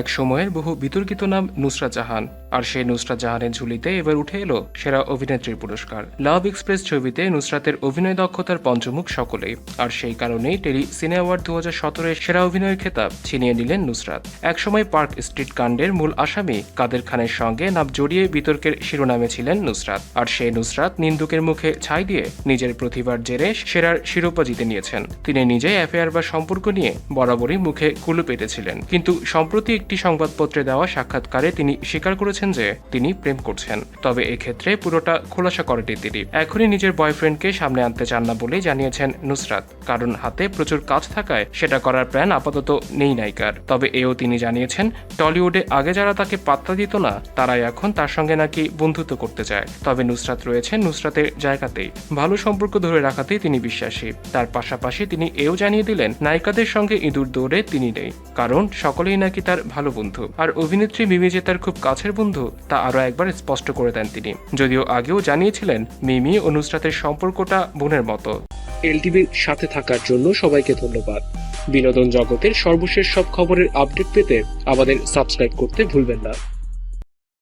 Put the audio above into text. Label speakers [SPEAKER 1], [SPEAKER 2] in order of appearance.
[SPEAKER 1] এক সময়ের বহু বিতর্কিত নাম নুসরা জাহান। আর সেই নুসরাত জাহানের ঝুলিতে এবার উঠে এলো সেরা অভিনেত্রীর পুরস্কার। লাভ এক্সপ্রেস ছবিতে নুসরাতের অভিনয় দক্ষতার পঞ্চমুখ সকলেই। আর সেই কারণেই টেলি সিনে অ্যাওয়ার্ড দু হাজার সেরা অভিনয়ের খেতাব ছিনিয়ে নিলেন নুসরাত। একসময় পার্ক স্ট্রিট কাণ্ডের মূল আসামি কাদের খানের সঙ্গে নাম জড়িয়ে বিতর্কের শিরোনামে ছিলেন নুসরাত। আর সেই নুসরাত নিন্দুকের মুখে ছাই দিয়ে নিজের প্রতিভার জেরে সেরার শিরোপা জিতে নিয়েছেন। তিনি নিজে অ্যাফেয়ার বা সম্পর্ক নিয়ে বরাবরই মুখে কুলু পেটেছিলেন। কিন্তু সম্প্রতি একটি সংবাদপত্রে দেওয়া সাক্ষাৎকারে তিনি স্বীকার করেছেন যে তিনি প্রেম করছেন। তবে এক্ষেত্রে পুরোটা খোলাসা করেনি তিনি। এখনই নিজের বয়ফ্রেন্ডকে সামনে আনতে চান না বলেই জানিয়েছেন নুসরাত। কারণ হাতে প্রচুর কাজ থাকায় সেটা করার প্ল্যান আপাতত নেই নায়িকার। তবে এও তিনি জানিয়েছেন, টলিউডে আগে যারা তাকে পাত্তা দিত না, তারাই এখন তার সঙ্গে নাকি বন্ধুত্ব করতে চায়। তবে নুসরাত রয়েছেন নুসরাতের জায়গাতেই। ভালো সম্পর্ক ধরে রাখাতেই তিনি বিশ্বাসী। তার পাশাপাশি তিনি এও জানিয়ে দিলেন, নায়িকাদের সঙ্গে ইঁদুর দৌড়ে তিনি নেই। কারণ সকলেই নাকি তার ভালো বন্ধু। আর অভিনেত্রী মিমি যে তার খুব কাছের বন্ধু, তা আরও একবার স্পষ্ট করে দেন তিনি। যদিও আগেও জানিয়েছিলেন, মিমি ও নুসরাতের সম্পর্কটা বোনের মতো।
[SPEAKER 2] এলটিভির সাথে থাকার জন্য সবাইকে ধন্যবাদ। বিনোদন জগতের সর্বশেষ সব খবরের আপডেট পেতে আমাদের সাবস্ক্রাইব করতে ভুলবেন না।